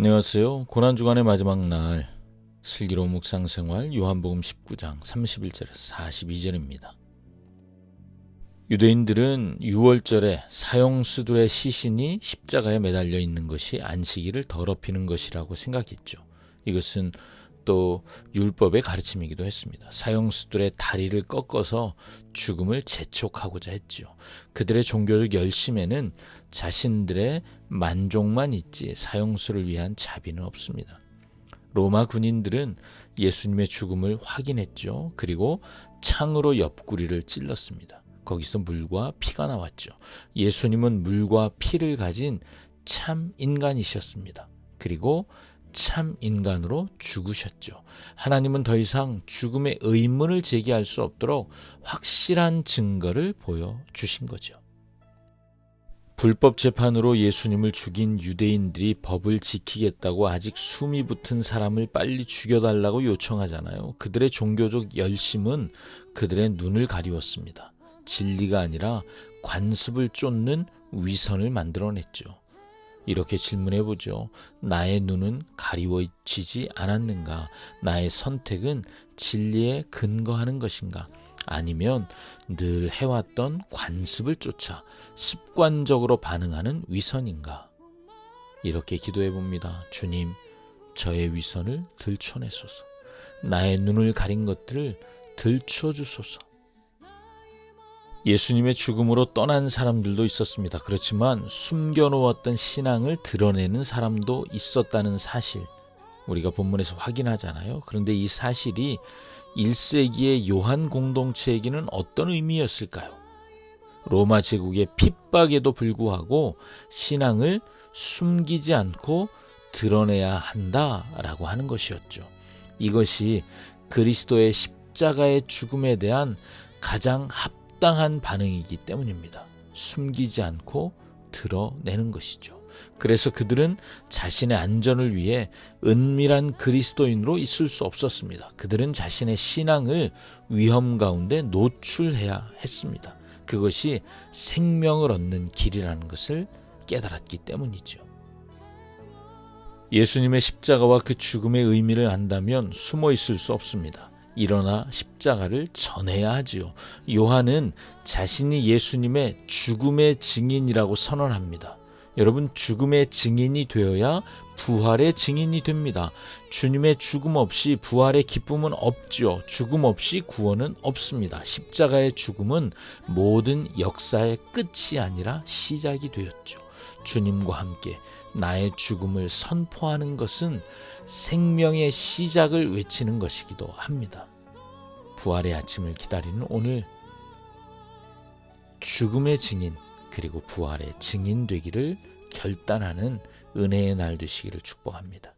안녕하세요. 고난주간의 마지막 날 슬기로운 묵상 생활 요한복음 19장 31절에서 42절입니다. 유대인들은 6월절에 사형수들의 시신이 십자가에 매달려 있는 것이 안식일을 더럽히는 것이라고 생각했죠. 이것은 또 율법의 가르침이기도 했습니다. 사형수들의 다리를 꺾어서 죽음을 재촉하고자 했지요. 그들의 종교적 열심에는 자신들의 만족만 있지 사형수를 위한 자비는 없습니다. 로마 군인들은 예수님의 죽음을 확인했죠. 그리고 창으로 옆구리를 찔렀습니다. 거기서 물과 피가 나왔죠. 예수님은 물과 피를 가진 참 인간이셨습니다. 그리고 참 인간으로 죽으셨죠. 하나님은 더 이상 죽음의 의문을 제기할 수 없도록 확실한 증거를 보여 주신 거죠. 불법 재판으로 예수님을 죽인 유대인들이 법을 지키겠다고 아직 숨이 붙은 사람을 빨리 죽여달라고 요청하잖아요. 그들의 종교적 열심은 그들의 눈을 가리웠습니다. 진리가 아니라 관습을 쫓는 위선을 만들어냈죠. 이렇게 질문해 보죠. 나의 눈은 가리워지지 않았는가? 나의 선택은 진리에 근거하는 것인가? 아니면 늘 해왔던 관습을 쫓아 습관적으로 반응하는 위선인가? 이렇게 기도해 봅니다. 주님, 저의 위선을 들춰내소서. 나의 눈을 가린 것들을 들춰주소서. 예수님의 죽음으로 떠난 사람들도 있었습니다. 그렇지만 숨겨놓았던 신앙을 드러내는 사람도 있었다는 사실, 우리가 본문에서 확인하잖아요. 그런데 이 사실이 1세기의 요한 공동체에게는 어떤 의미였을까요? 로마 제국의 핍박에도 불구하고 신앙을 숨기지 않고 드러내야 한다라고 하는 것이었죠. 이것이 그리스도의 십자가의 죽음에 대한 가장 합 당한 반응이기 때문입니다. 숨기지 않고 드러내는 것이죠. 그래서 그들은 자신의 안전을 위해 은밀한 그리스도인으로 있을 수 없었습니다. 그들은 자신의 신앙을 위험 가운데 노출해야 했습니다. 그것이 생명을 얻는 길이라는 것을 깨달았기 때문이죠. 예수님의 십자가와 그 죽음의 의미를 안다면 숨어 있을 수 없습니다. 일어나 십자가를 전해야 하지요. 요한은 자신이 예수님의 죽음의 증인이라고 선언합니다. 여러분 죽음의 증인이 되어야 부활의 증인이 됩니다. 주님의 죽음 없이 부활의 기쁨은 없지요. 죽음 없이 구원은 없습니다. 십자가의 죽음은 모든 역사의 끝이 아니라 시작이 되었죠. 주님과 함께 나의 죽음을 선포하는 것은 생명의 시작을 외치는 것이기도 합니다. 부활의 아침을 기다리는 오늘 죽음의 증인 그리고 부활의 증인 되기를 결단하는 은혜의 날 되시기를 축복합니다.